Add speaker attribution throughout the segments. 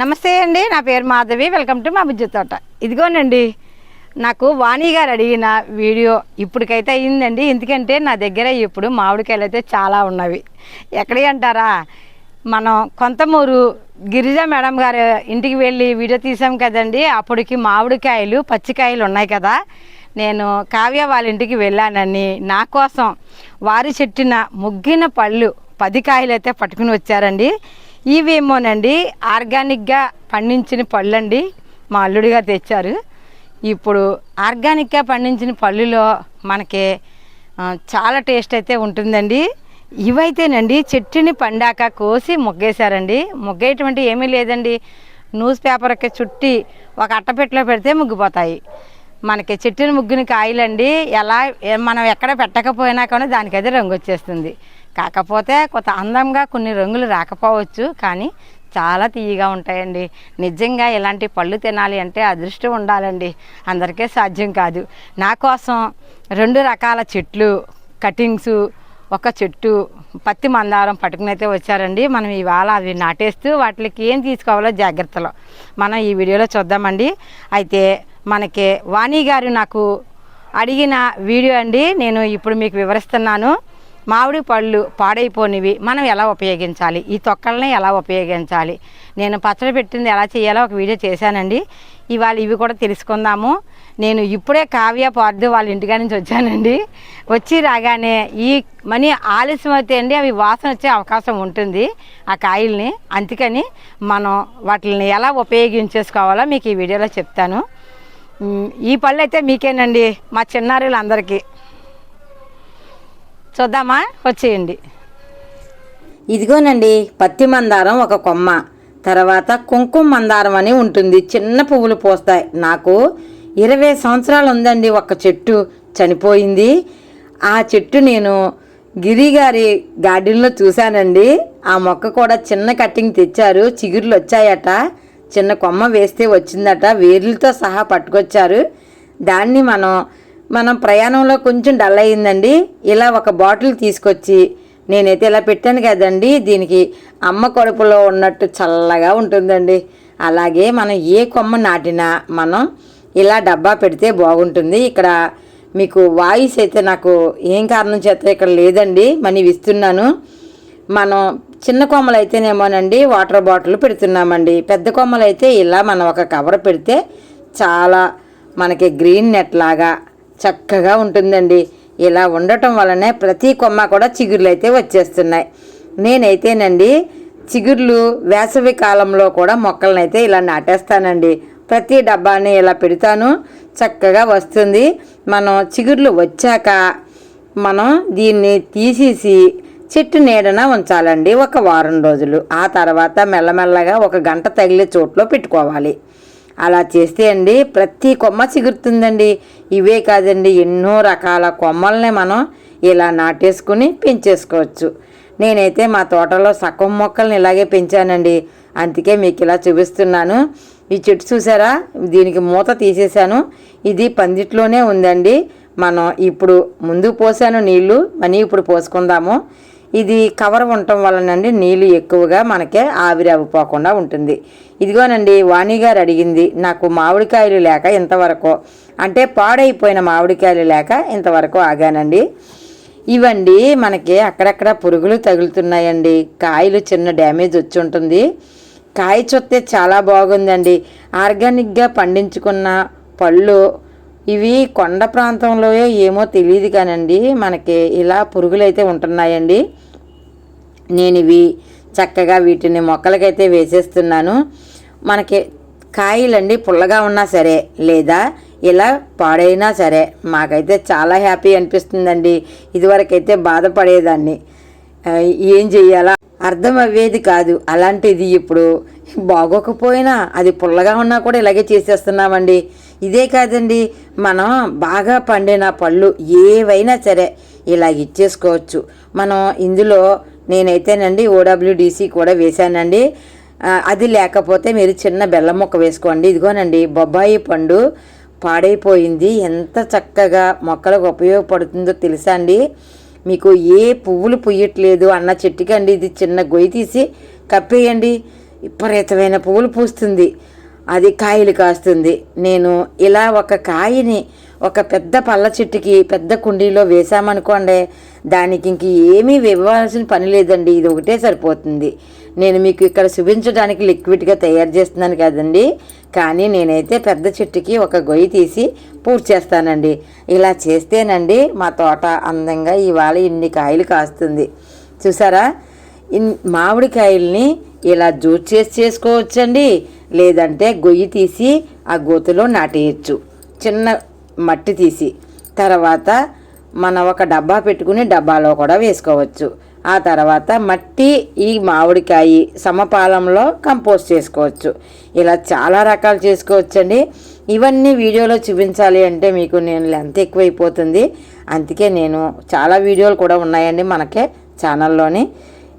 Speaker 1: నమస్తే అండి నా పేరు మాధవి వెల్కమ్ టు మా బుజ్జి తోట. ఇదిగోనండి నాకు వాణి గారు అడిగిన వీడియో ఇప్పటికైతే అయ్యిందండి. ఎందుకంటే నా దగ్గర ఇప్పుడు మామిడికాయలు అయితే చాలా ఉన్నవి. ఎక్కడి అంటారా? మనం కొంతమూరు గిరిజా మేడం గారు ఇంటికి వెళ్ళి వీడియో తీసాం కదండి. అప్పటికి మామిడికాయలు పచ్చికాయలు ఉన్నాయి కదా. నేను కావ్య వాళ్ళ ఇంటికి వెళ్ళానని నా కోసం వారి చెట్టిన ముగ్గిన పళ్ళు పది కాయలు అయితే పట్టుకుని వచ్చారండి. ఇవేమోనండి ఆర్గానిక్గా పండించిన పళ్ళండి మా అల్లుడి తెచ్చారు. ఇప్పుడు ఆర్గానిక్గా పండించిన పళ్ళులో మనకి చాలా టేస్ట్ అయితే ఉంటుందండి. ఇవైతేనండి చెట్టుని పండాక కోసి మొగ్గేశారండి. మొగ్గేటువంటి ఏమీ లేదండి. న్యూస్ పేపర్కి చుట్టి ఒక అట్టపెట్టలో పెడితే ముగ్గిపోతాయి. మనకి చెట్టుని ముగ్గుని కాయలండి ఎలా మనం ఎక్కడ పెట్టకపోయినా కానీ దానికైతే రంగు వచ్చేస్తుంది కాకపోతే కొంత అందంగా కొన్ని రంగులు రాకపోవచ్చు కానీ చాలా తీయగా ఉంటాయండి. నిజంగా ఇలాంటి పళ్ళు తినాలి అంటే అదృష్టం ఉండాలండి. అందరికీ సాధ్యం కాదు. నా కోసం రెండు రకాల చెట్లు కటింగ్స్ ఒక చెట్టు పత్తి మందారం పట్టుకుని అయితే వచ్చారండి. మనం ఇవాళ అవి నాటేస్తూ వాటికి ఏం తీసుకోవాలో జాగ్రత్తలు. మనం ఈ వీడియోలో చూద్దామండి. అయితే మనకి వాణి గారు నాకు అడిగిన వీడియో అండి. నేను ఇప్పుడు మీకు వివరిస్తున్నాను. మామిడి పళ్ళు పాడైపోనివి మనం ఎలా ఉపయోగించాలి? ఈ తొక్కల్ని ఎలా ఉపయోగించాలి? నేను పచ్చడి పెట్టింది ఎలా చేయాలో ఒక వీడియో చేశానండి. ఇవాళ ఇవి కూడా తెలుసుకుందాము. నేను ఇప్పుడే కావ్య పార్దు వాళ్ళ ఇంటికా నుంచి వచ్చానండి. వచ్చి రాగానే ఈ మనీ ఆలస్యం అయితే అండి అవి వాసన వచ్చే అవకాశం ఉంటుంది ఆ కాయల్ని. అందుకని మనం వాటిని ఎలా ఉపయోగించేసుకోవాలో మీకు ఈ వీడియోలో చెప్తాను. ఈ పళ్ళు అయితే మీకేనండి మా చిన్నారులందరికీ. చూద్దామా? వచ్చేయండి.
Speaker 2: ఇదిగోనండి పత్తి మందారం ఒక కొమ్మ. తర్వాత కుంకుమ మందారం అని ఉంటుంది చిన్న పువ్వులు పోస్తాయి. నాకు ఇరవై సంవత్సరాలు ఉందండి ఒక చెట్టు. చనిపోయింది. ఆ చెట్టు నేను గిరి గారి గార్డెన్లో చూశానండి. ఆ మొక్క కూడా చిన్న కట్టింగ్ తెచ్చారు. చిగుర్లు వచ్చాయట. చిన్న కొమ్మ వేస్తే వచ్చిందట. వేర్లతో సహా పట్టుకొచ్చారు. దాన్ని మనం మనం ప్రయాణంలో కొంచెం డల్ అయ్యిందండి. ఇలా ఒక బాటిల్ తీసుకొచ్చి నేనైతే ఇలా పెట్టాను కదండి. దీనికి అమ్మ కడుపులో ఉన్నట్టు చల్లగా ఉంటుందండి. అలాగే మనం ఏ కొమ్మ నాటినా మనం ఇలా డబ్బా పెడితే బాగుంటుంది. ఇక్కడ మీకు వాయిస్ అయితే నాకు ఏం కారణం చేత ఇక్కడ లేదండి. మనీ ఇస్తున్నాను. మనం చిన్న కొమ్మలు అయితేనేమోనండి వాటర్ బాటిల్ పెడుతున్నామండి. పెద్ద కొమ్మలు అయితే ఇలా మనం ఒక కవర్ పెడితే చాలా మనకి గ్రీన్ నెట్ లాగా చక్కగా ఉంటుందండి. ఇలా ఉండటం వలనే ప్రతి కొమ్మ కూడా చిగుర్లు అయితే వచ్చేస్తున్నాయి. నేనైతేనండి చిగుర్లు వేసవి కాలంలో కూడా మొక్కలను అయితే ఇలా నాటేస్తానండి. ప్రతి డబ్బాని ఇలా పెడతాను. చక్కగా వస్తుంది. మనం చిగుర్లు వచ్చాక మనం దీన్ని తీసేసి చెట్టు నీడన ఉంచాలండి. ఒక వారం రోజులు. ఆ తర్వాత మెల్లమెల్లగా ఒక గంట తగిలే చోట్లో పెట్టుకోవాలి. అలా చేస్తే అండి ప్రతి కొమ్మ చిగురుతుందండి. ఇవే కాదండి ఎన్నో రకాల కొమ్మల్ని మనం ఇలా నాటేసుకుని పెంచేసుకోవచ్చు. నేనైతే మా తోటలో సగం మొక్కల్ని ఇలాగే పెంచానండి. అందుకే మీకు ఇలా చూపిస్తున్నాను. ఈ చెట్టు చూసారా? దీనికి మూత తీసేశాను. ఇది పందిట్లోనే ఉందండి. మనం ఇప్పుడు ముందు పోసాను నీళ్ళు మనీ ఇప్పుడు పోసుకుందాము. ఇది కవర్ ఉండటం వలనండి నీళ్ళు ఎక్కువగా మనకే ఆవిరి అవ్వపోకుండా ఉంటుంది. ఇదిగోనండి వాణి గారు అడిగింది నాకు మామిడికాయలు లేక ఇంతవరకు. అంటే పాడైపోయిన మామిడికాయలు లేక ఇంతవరకు ఆగానండి. ఇవండి మనకి అక్కడక్కడ పురుగులు తగులుతున్నాయండి. కాయలు చిన్న డ్యామేజ్ వచ్చి ఉంటుంది. కాయ చూస్తే చాలా బాగుందండి. ఆర్గానిక్గా పండించుకున్న పళ్ళు ఇవి కొండ ప్రాంతంలో ఏమో తెలియదు కానండి. మనకి ఇలా పురుగులైతే ఉంటున్నాయండి. నేను ఇవి చక్కగా వీటిని మొక్కలకైతే వేసేస్తున్నాను. మనకి కాయలండి పుల్లగా ఉన్నా సరే లేదా ఇలా పాడైనా సరే మాకైతే చాలా హ్యాపీ అనిపిస్తుందండి. ఇదివరకైతే బాధపడేదాన్ని. ఏం చెయ్యాలా? అర్థం అయ్యేది కాదు. అలాంటిది ఇప్పుడు బాగోకపోయినా అది పుల్లగా ఉన్నా కూడా ఇలాగే చేసేస్తున్నామండి. ఇదే కాదండి మనం బాగా పండిన పళ్ళు ఏవైనా సరే ఇలా ఇచ్చేసుకోవచ్చు. మనం ఇందులో నేనైతేనండి ఓడబ్ల్యూడిసి కూడా వేశానండి. అది లేకపోతే మీరు చిన్న బెల్లం ముక్క వేసుకోండి. ఇదిగోనండి బొబ్బాయి పండు పాడైపోయింది. ఎంత చక్కగా మొక్కలకు ఉపయోగపడుతుందో తెలుసా అండి? మీకు ఏ పువ్వులు పుయ్యట్లేదు అన్న చెట్టుకండి. ఇది చిన్న గొయ్యి తీసి కప్పేయండి. విపరీతమైన పువ్వులు పూస్తుంది. అది కాయలు కాస్తుంది. నేను ఇలా ఒక కాయని ఒక పెద్ద పళ్ళ చెట్టుకి పెద్ద కుండీలో వేసామనుకోండి దానికి ఇంక ఏమీ ఇవ్వాల్సిన పని లేదండి. ఇది ఒకటే సరిపోతుంది. నేను మీకు ఇక్కడ చూపించడానికి లిక్విడ్గా తయారు చేస్తున్నాను కదండి. కానీ నేనైతే పెద్ద చెట్టుకి ఒక గొయ్యి తీసి పూర్తి చేస్తానండి. ఇలా చేస్తేనండి మా తోట అందంగా ఇవాళ ఇన్ని కాయలు కాస్తుంది. చూసారా? మామిడికాయల్ని ఇలా జ్యూస్ చేసి చేసుకోవచ్చండి. లేదంటే గొయ్యి తీసి ఆ గోతులో నాటేయచ్చు. చిన్న మట్టి తీసి. తర్వాత మన ఒక డబ్బా పెట్టుకుని డబ్బాలో కూడా వేసుకోవచ్చు. ఆ తర్వాత మట్టి ఈ మామిడికాయ సమపాలంలో కంపోస్ట్ చేసుకోవచ్చు. ఇలా చాలా రకాలు చేసుకోవచ్చండి. ఇవన్నీ వీడియోలో చూపించాలి అంటే మీకు నేను లెంత్ ఎక్కువైపోతుంది. అందుకే నేను చాలా వీడియోలు కూడా ఉన్నాయండి మనకే ఛానల్లోని.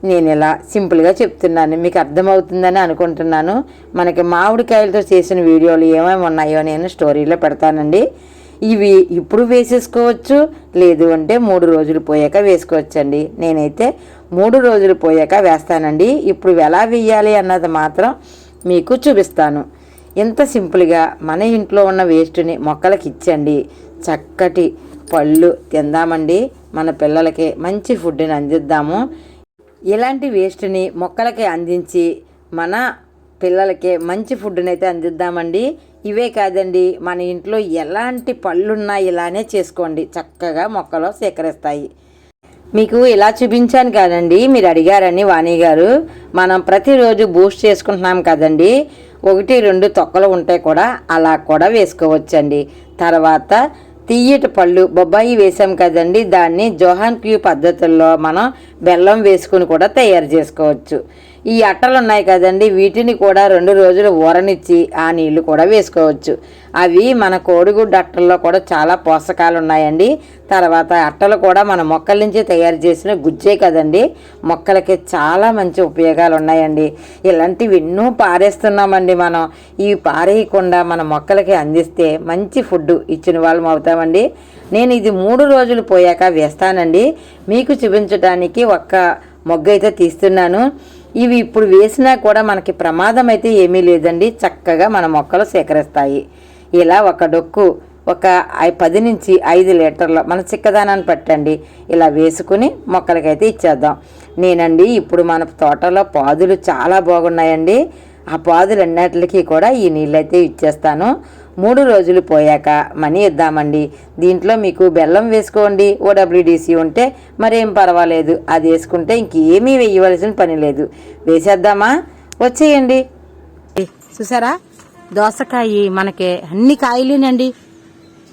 Speaker 2: నేను ఇలా సింపుల్గా చెప్తున్నాను. మీకు అర్థమవుతుందని అనుకుంటున్నాను. మనకి మామిడికాయలతో చేసిన వీడియోలు ఏమేమి ఉన్నాయో నేను స్టోరీలో పెడతానండి. ఇవి ఇప్పుడు వేసేసుకోవచ్చు లేదు అంటే మూడు రోజులు పోయాక వేసుకోవచ్చండి. నేనైతే మూడు రోజులు పోయాక వేస్తానండి. ఇప్పుడు ఎలా వేయాలి అన్నది మాత్రం మీకు చూపిస్తాను. ఇంత సింపుల్గా మన ఇంట్లో ఉన్న వేస్ట్ని మొక్కలకి ఇచ్చండి. చక్కటి పళ్ళు తిందామండి. మన పిల్లలకి మంచి ఫుడ్ని అందిద్దాము. ఇలాంటి వేస్ట్ని మొక్కలకి అందించి మన పిల్లలకి మంచి ఫుడ్ని అయితే అందిద్దామండి. ఇవే కాదండి మన ఇంట్లో ఎలాంటి పళ్ళున్నా ఇలానే చేసుకోండి. చక్కగా మొక్కలు సేకరిస్తాయి. మీకు ఇలా చూపించాను కదండి మీరు అడిగారని వాణి గారు. మనం ప్రతిరోజు బూస్ట్ చేసుకుంటున్నాం కదండి ఒకటి రెండు తొక్కలు ఉంటే కూడా అలా కూడా వేసుకోవచ్చండి. తర్వాత తీయటి పళ్ళు బొబ్బాయి వేసాం కదండి. దాన్ని జోహాన్ క్యూ పద్ధతుల్లో మనం బెల్లం వేసుకుని కూడా తయారు చేసుకోవచ్చు. ఈ అట్టలు ఉన్నాయి కదండి వీటిని కూడా రెండు రోజులు ఊరనిచ్చి ఆ నీళ్ళు కూడా వేసుకోవచ్చు. అవి మన కోడిగుడ్డు అట్టల్లో కూడా చాలా పోషకాలు ఉన్నాయండి తర్వాత అట్టలు కూడా మన మొక్కల నుంచి తయారు చేసిన గుజ్జే కదండి. మొక్కలకి చాలా మంచి ఉపయోగాలు ఉన్నాయండి ఇలాంటివి ఎన్నో పారేస్తున్నామండి మనం. ఇవి పారేయకుండా మన మొక్కలకి అందిస్తే మంచి ఫుడ్ ఇచ్చిన వాళ్ళం అవుతామండి. నేను ఇది మూడు రోజులు పోయాక వేస్తానండి. మీకు చూపించడానికి ఒక్క మొగ్గ అయితే తీస్తున్నాను. ఇవి ఇప్పుడు వేసినా కూడా మనకి ప్రమాదం అయితే ఏమీ లేదండి. చక్కగా మన మొక్కలు సేకరిస్తాయి. ఇలా ఒక డొక్కు ఒక పది నుంచి ఐదు లీటర్ల మన చిక్కదానాన్ని పట్టండి. ఇలా వేసుకుని మొక్కలకైతే ఇచ్చేద్దాం. నేనండి ఇప్పుడు మన తోటలో పాదులు చాలా బాగున్నాయండి. ఆ పాదులు అన్నిటికీ కూడా ఈ నీళ్ళైతే ఇచ్చేస్తాను. మూడు రోజులు పోయాక మనీ ఇద్దామండి. దీంట్లో మీకు బెల్లం వేసుకోండి. ఓడబ్ల్యూడిసి ఉంటే మరేం పర్వాలేదు. అది వేసుకుంటే ఇంకేమీ వేయవలసిన పని లేదు. వేసేద్దామా? వచ్చేయండి.
Speaker 1: చూసారా? దోసకాయ మనకి అన్ని కాయలేనండి.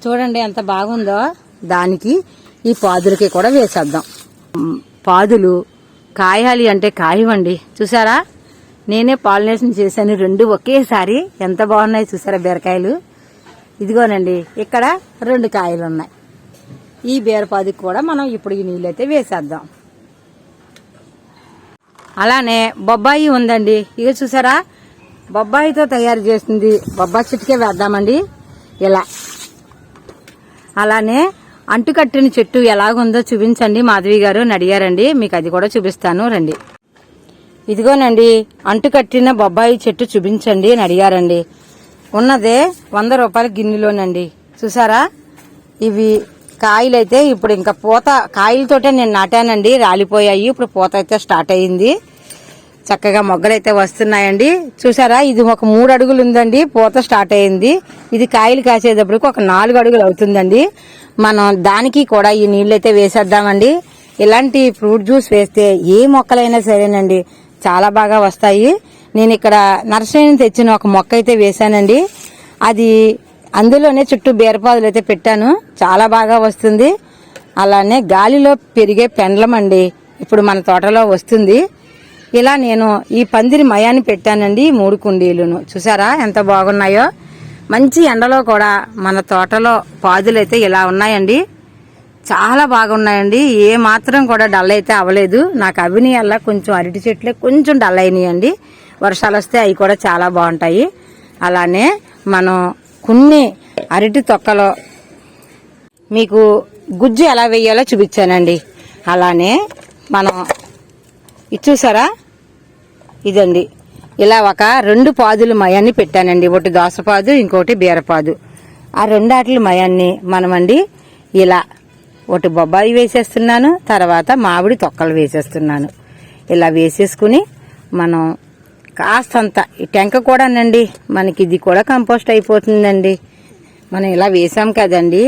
Speaker 1: చూడండి ఎంత బాగుందో. దానికి ఈ పాదులకి కూడా వేసేద్దాం. పాదులు కాయాలి అంటే కాయవండి. చూసారా? నేనే పాలినేషన్ చేశాను రెండు ఒకేసారి. ఎంత బాగున్నాయి చూసారా బీరకాయలు? ఇదిగోనండి ఇక్కడ రెండు కాయలు ఉన్నాయి ఈ బీరపాదికి కూడా మనం ఇప్పుడు ఈ నీళ్ళైతే వేసేద్దాం. అలానే బొబ్బాయి ఉందండి. ఇక చూసారా? బొబ్బాయితో తయారు చేసింది బొబ్బాయి చెట్టుకే వేద్దామండి. ఇలా. అలానే అంటుకట్టిన చెట్టు ఎలాగుందో చూపించండి. మాధవి గారు నడిగారండి. అడిగారండి మీకు అది కూడా చూపిస్తాను. రండి. ఇదిగోనండి అంటుకట్టిన బొబ్బాయి చెట్టు చూపించండి. అని అడిగారండి ఉన్నదే వంద రూపాయల గిన్నెలోనండి. చూసారా? ఇవి కాయలైతే ఇప్పుడు ఇంకా పూత కాయలతోటే నేను నాటానండి. రాలిపోయాయి. ఇప్పుడు పూత అయితే స్టార్ట్ అయ్యింది చక్కగా మొగ్గలైతే వస్తున్నాయండి. చూసారా? ఇది ఒక మూడు అడుగులు ఉందండి. పూత స్టార్ట్ అయింది. ఇది కాయలు కాసేటప్పటికి ఒక నాలుగు అడుగులు అవుతుందండి. మనం దానికి కూడా ఈ నీళ్ళైతే వేసేద్దామండి. ఇలాంటి ఫ్రూట్ జ్యూస్ వేస్తే ఏ మొక్కలైనా సరేనండి. చాలా బాగా వస్తాయి. నేను ఇక్కడ నర్సరీ నుంచి తెచ్చిన ఒక మొక్క అయితే వేశానండి. అది అందులోనే చుట్టూ బీరపాదులు అయితే పెట్టాను. చాలా బాగా వస్తుంది. అలానే గాలిలో పెరిగే పెండ్లం అండి. ఇప్పుడు మన తోటలో వస్తుంది. ఇలా నేను ఈ పందిరి మయాన్ని పెట్టానండి మూడు కుండీలను. చూసారా ఎంత బాగున్నాయో? మంచి ఎండలో కూడా మన తోటలో పాదులు అయితే ఇలా ఉన్నాయండి. చాలా బాగున్నాయండి. ఏ మాత్రం కూడా డల్ అయితే అవ్వలేదు. నాకు అవిని కొంచెం అరటి చెట్లే కొంచెం డల్ అయినాయండి. వర్షాలు వస్తే అవి కూడా చాలా బాగుంటాయి. అలానే మనం కొన్ని అరటి తొక్కలో మీకు గుజ్జు ఎలా వేయాలో చూపించానండి. అలానే మనం ఇది చూసారా? ఇదండి.
Speaker 2: ఇలా ఒక రెండు పాదులు మయాన్ని పెట్టానండి. ఒకటి దోసపాదు ఇంకోటి బీరపాదు. ఆ రెండాట్ల మయాన్ని మనమండి ఇలా ఒకటి బొబ్బాయి వేసేస్తున్నాను తర్వాత మామిడి తొక్కలు వేసేస్తున్నాను. ఇలా వేసేసుకుని మనం కాస్తంత ఈ టెంక కూడానండి. మనకి ఇది కూడా కంపోస్ట్ అయిపోతుందండి. మనం ఇలా వేసాం కదండి.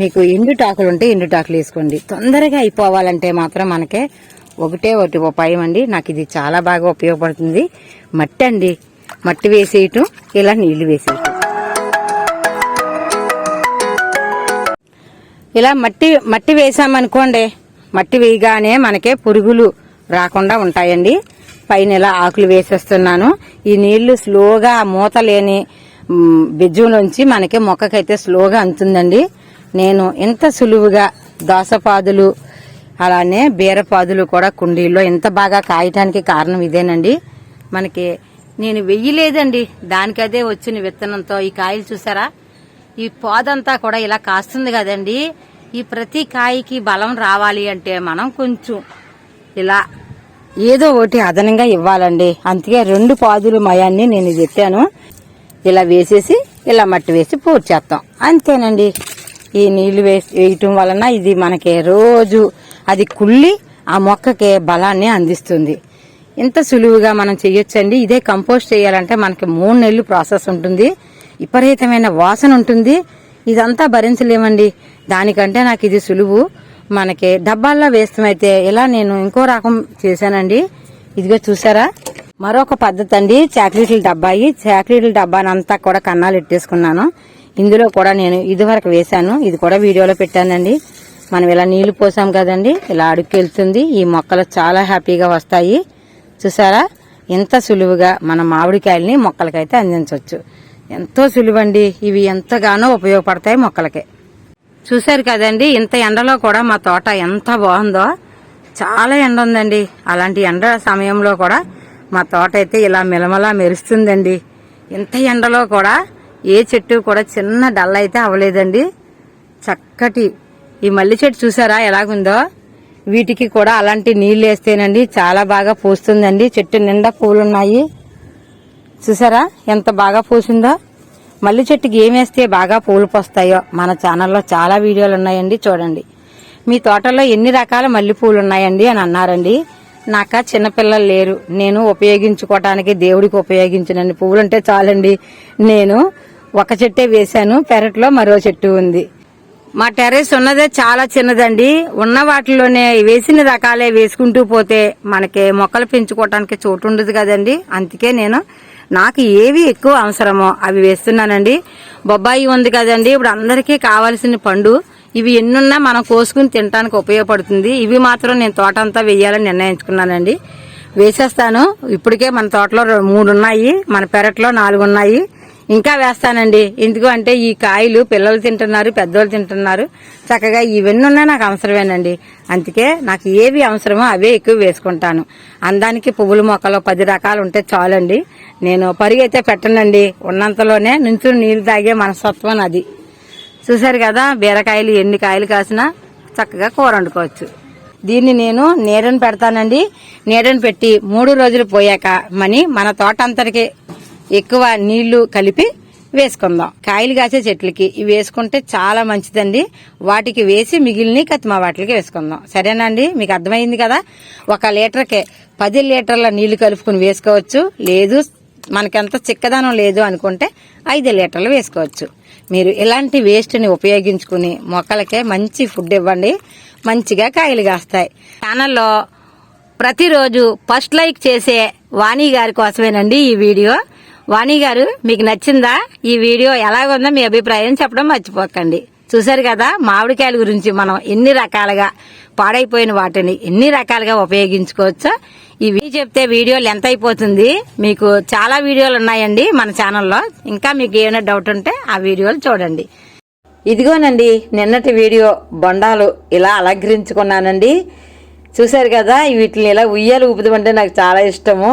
Speaker 2: మీకు ఎండుటాకులు ఉంటే ఎండుటాకులు వేసుకోండి. తొందరగా అయిపోవాలంటే మాత్రం మనకే ఒకటే ఒకటి ఉపాయం అండి. నాకు ఇది చాలా బాగా ఉపయోగపడుతుంది. మట్టి అండి మట్టి వేసేయటం ఇలా నీళ్ళు వేసేయటం. ఇలా మట్టి మట్టి వేసామనుకోండి మట్టి వేయగానే మనకే పురుగులు రాకుండా ఉంటాయండి. పైన ఇలా ఆకులు వేసేస్తున్నాను. ఈ నీళ్ళు స్లోగా మూత లేని బెజ్జులోంచి మనకి మొక్కకైతే స్లోగా అంతుందండి. నేను ఇంత సులువుగా దోసపాదులు అలానే బీరపాదులు కూడా కుండీల్లో ఇంత బాగా కాయటానికి కారణం ఇదేనండి. మనకి నేను వెయ్యలేదండి. దానికదే వచ్చిన విత్తనంతో. ఈ కాయలు చూసారా? ఈ పోదంతా కూడా ఇలా కాస్తుంది కదండి. ఈ ప్రతి కాయకి బలం రావాలి అంటే మనం కొంచెం ఇలా ఏదో ఒకటి అదనంగా ఇవ్వాలండి. అందుకే రెండు పాదులు మయాన్ని నేను చెప్పాను. ఇలా వేసేసి ఇలా మట్టి వేసి పూర్తి చేస్తాం. అంతేనండి. ఈ నీళ్ళు వేసి వేయటం వలన ఇది మనకి రోజు అది కుళ్ళి ఆ మొక్కకి బలాన్ని అందిస్తుంది. ఇంత సులువుగా మనం చేయొచ్చండి. ఇదే కంపోస్ట్ చేయాలంటే మనకి మూడు నెలలు ప్రాసెస్ ఉంటుంది. విపరీతమైన వాసన ఉంటుంది. ఇదంతా భరించలేమండి. దానికంటే నాకు ఇది సులువు. మనకి డబ్బాల్లో వేస్తామైతే ఇలా నేను ఇంకో రకం చేశానండి. ఇదిగో చూసారా? మరొక పద్ధతి అండి. చాక్లెట్ల డబ్బాయి చాక్లెట్ల డబ్బానంతా కూడా కన్నాలు ఎట్టేసుకున్నాను ఇందులో కూడా నేను ఇదివరకు వేశాను. ఇది కూడా వీడియోలో పెట్టానండి. మనం ఇలా నీళ్ళు పోసాం కదండి. ఇలా అడుక్కెళ్తుంది ఈ మొక్కలు చాలా హ్యాపీగా వస్తాయి. చూసారా? ఎంత సులువుగా మన మామిడికాయలని మొక్కలకైతే అందించవచ్చు. ఎంతో సులువండి. ఇవి ఎంతగానో ఉపయోగపడతాయి మొక్కలకి. చూశారు కదండి ఇంత ఎండలో కూడా మా తోట ఎంత బాగుందో. చాలా ఎండ ఉందండి. అలాంటి ఎండ సమయంలో కూడా మా తోట అయితే ఇలా మిలమలా మెరుస్తుందండి. ఇంత ఎండలో కూడా ఏ చెట్టు కూడా చిన్న డల్ అయితే అవ్వలేదండి. చక్కటి ఈ మల్లి చెట్టు చూసారా ఎలాగుందో? వీటికి కూడా అలాంటి నీళ్ళు వేస్తేనండి చాలా బాగా పూస్తుందండి. చెట్టు నిండా పూలున్నాయి. చూసారా ఎంత బాగా పూసిందో? మల్లి చెట్టుకి ఏమేస్తే బాగా పూలు పోస్తాయో మన ఛానల్లో చాలా వీడియోలు ఉన్నాయండి చూడండి. మీ తోటలో ఎన్ని రకాల మల్లెపూలు ఉన్నాయండి అని అన్నారండి. నాక చిన్నపిల్లలు లేరు. నేను ఉపయోగించుకోవటానికి దేవుడికి ఉపయోగించనండి పువ్వులు ఉంటే చాలండి. నేను ఒక చెట్టే వేశాను పెరట్లో మరో చెట్టు ఉంది. మా టెర్రస్ ఉన్నదే చాలా చిన్నదండి. ఉన్న వాటిలోనే వేసిన రకాలే వేసుకుంటూ పోతే మనకి మొక్కలు పెంచుకోవటానికి చోటు ఉండదు కదండి. అందుకే నేను నాకు ఏవి ఎక్కువ అవసరమో అవి వేస్తున్నానండి. బొబ్బాయి ఉంది కదండి ఇప్పుడు అందరికీ కావాల్సిన పండు. ఇవి ఎన్నున్నా మనం కోసుకుని తినడానికి ఉపయోగపడుతుంది. ఇవి మాత్రం నేను తోట అంతా వేయాలని నిర్ణయించుకున్నానండి. వేసేస్తాను. ఇప్పటికే మన తోటలో మూడు ఉన్నాయి మన పెరట్లో నాలుగు ఉన్నాయి. ఇంకా వేస్తానండి. ఎందుకు అంటే ఈ కాయలు పిల్లలు తింటున్నారు పెద్దోళ్ళు తింటున్నారు. చక్కగా ఇవన్నీ ఉన్నా నాకు అవసరమేనండి. అందుకే నాకు ఏవి అవసరమో అవే ఎక్కువ వేసుకుంటాను. అందానికి పువ్వుల మొక్కలు పది రకాలు ఉంటే చాలండి. నేను పరిగైతే పెట్టనండి. ఉన్నంతలోనే నుంచి నీళ్ళు తాగే మనస్తత్వం అది చూసారు కదా బీరకాయలు ఎన్ని కాయలు కాసినా చక్కగా కూర వండుకోవచ్చు. దీన్ని నేను నీడని పెడతానండి. నీడని పెట్టి మూడు రోజులు పోయాక మని మన తోట అంతటికి ఎక్కువ నీళ్ళు కలిపి వేసుకుందాం. కాయలు కాసే చెట్లకి ఇవి వేసుకుంటే చాలా మంచిదండి. వాటికి వేసి మిగిలిన కత్తిమా వాటికి వేసుకుందాం. సరేనండి మీకు అర్థమైంది కదా? ఒక లీటర్కి పది లీటర్ల నీళ్ళు కలుపుకుని వేసుకోవచ్చు. లేదు మనకెంత చిక్కదనం లేదు అనుకుంటే ఐదు లీటర్లు వేసుకోవచ్చు. మీరు ఇలాంటి వేస్ట్ని ఉపయోగించుకుని మొక్కలకే మంచి ఫుడ్ ఇవ్వండి. మంచిగా కాయలు కాస్తాయి. ఛానల్లో ప్రతిరోజు ఫస్ట్ లైక్ చేసే వాణి గారి కోసమేనండి ఈ వీడియో. వాణి గారు మీకు నచ్చిందా? ఈ వీడియో ఎలాగుందో మీ అభిప్రాయం చెప్పడం మర్చిపోకండి. చూశారు కదా మామిడికాయల గురించి మనం ఎన్ని రకాలుగా పాడైపోయిన వాటిని ఎన్ని రకాలుగా ఉపయోగించుకోవచ్చో. ఇవి చెప్తే వీడియో లెంత్ అయిపోతుంది. మీకు చాలా వీడియోలు ఉన్నాయండి మన ఛానల్లో. ఇంకా మీకు ఏమైనా డౌట్ ఉంటే ఆ వీడియోలు చూడండి. ఇదిగోనండి నిన్నటి వీడియో బొండాలు ఇలా అలంకరించుకున్నానండి. చూశారు కదా వీటిని ఇలా ఉయ్యాలు ఊపుదామంటే నాకు చాలా ఇష్టము.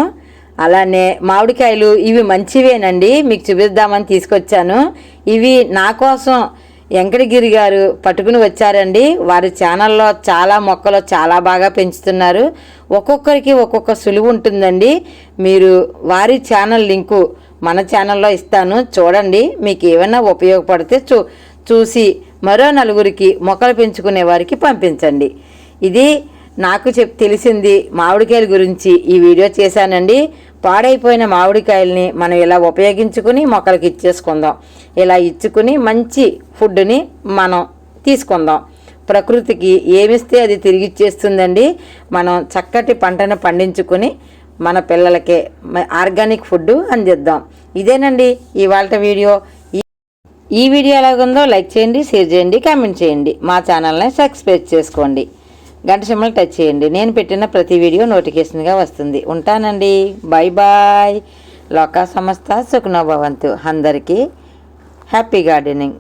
Speaker 2: అలానే మామిడికాయలు ఇవి మంచివేనండి. మీకు చూపిద్దామని తీసుకొచ్చాను. ఇవి నా కోసం వెంకటగిరి గారు పట్టుకుని వచ్చారండి. వారి ఛానల్లో చాలా మొక్కలు చాలా బాగా పెంచుతున్నారు. ఒక్కొక్కరికి ఒక్కొక్క సులువు ఉంటుందండి. మీరు వారి ఛానల్ లింకు మన ఛానల్లో ఇస్తాను. చూడండి మీకు ఏమైనా ఉపయోగపడితే చూ చూసి మరో నలుగురికి మొక్కలు పెంచుకునే వారికి పంపించండి. ఇది నాకు చెప్ తెలిసింది మామిడికాయల గురించి ఈ వీడియో చేశానండి. పాడైపోయిన మామిడికాయల్ని మనం ఇలా ఉపయోగించుకుని మొక్కలకి ఇచ్చేసుకుందాం. ఇలా ఇచ్చుకుని మంచి ఫుడ్ని మనం తీసుకుందాం. ప్రకృతికి ఏమిస్తే అది తిరిగి ఇచ్చేస్తుందండి. మనం చక్కటి పంటను పండించుకుని మన పిల్లలకే ఆర్గానిక్ ఫుడ్ అందిద్దాం. ఇదేనండి ఇవాళ వీడియో. ఈ- ఈ వీడియో ఎలాగుందో లైక్ చేయండి షేర్ చేయండి కామెంట్ చేయండి. మా ఛానల్ని సబ్స్క్రైబ్ చేసుకోండి. గంట సింబల్ టచ్ చేయండి. నేను పెట్టిన ప్రతి వీడియో నోటిఫికేషన్గా వస్తుంది. ఉంటానండి. Bye bye. లోకా సంస్థ సుఖనోభవంతు అందరికీ హ్యాపీ గార్డెనింగ్.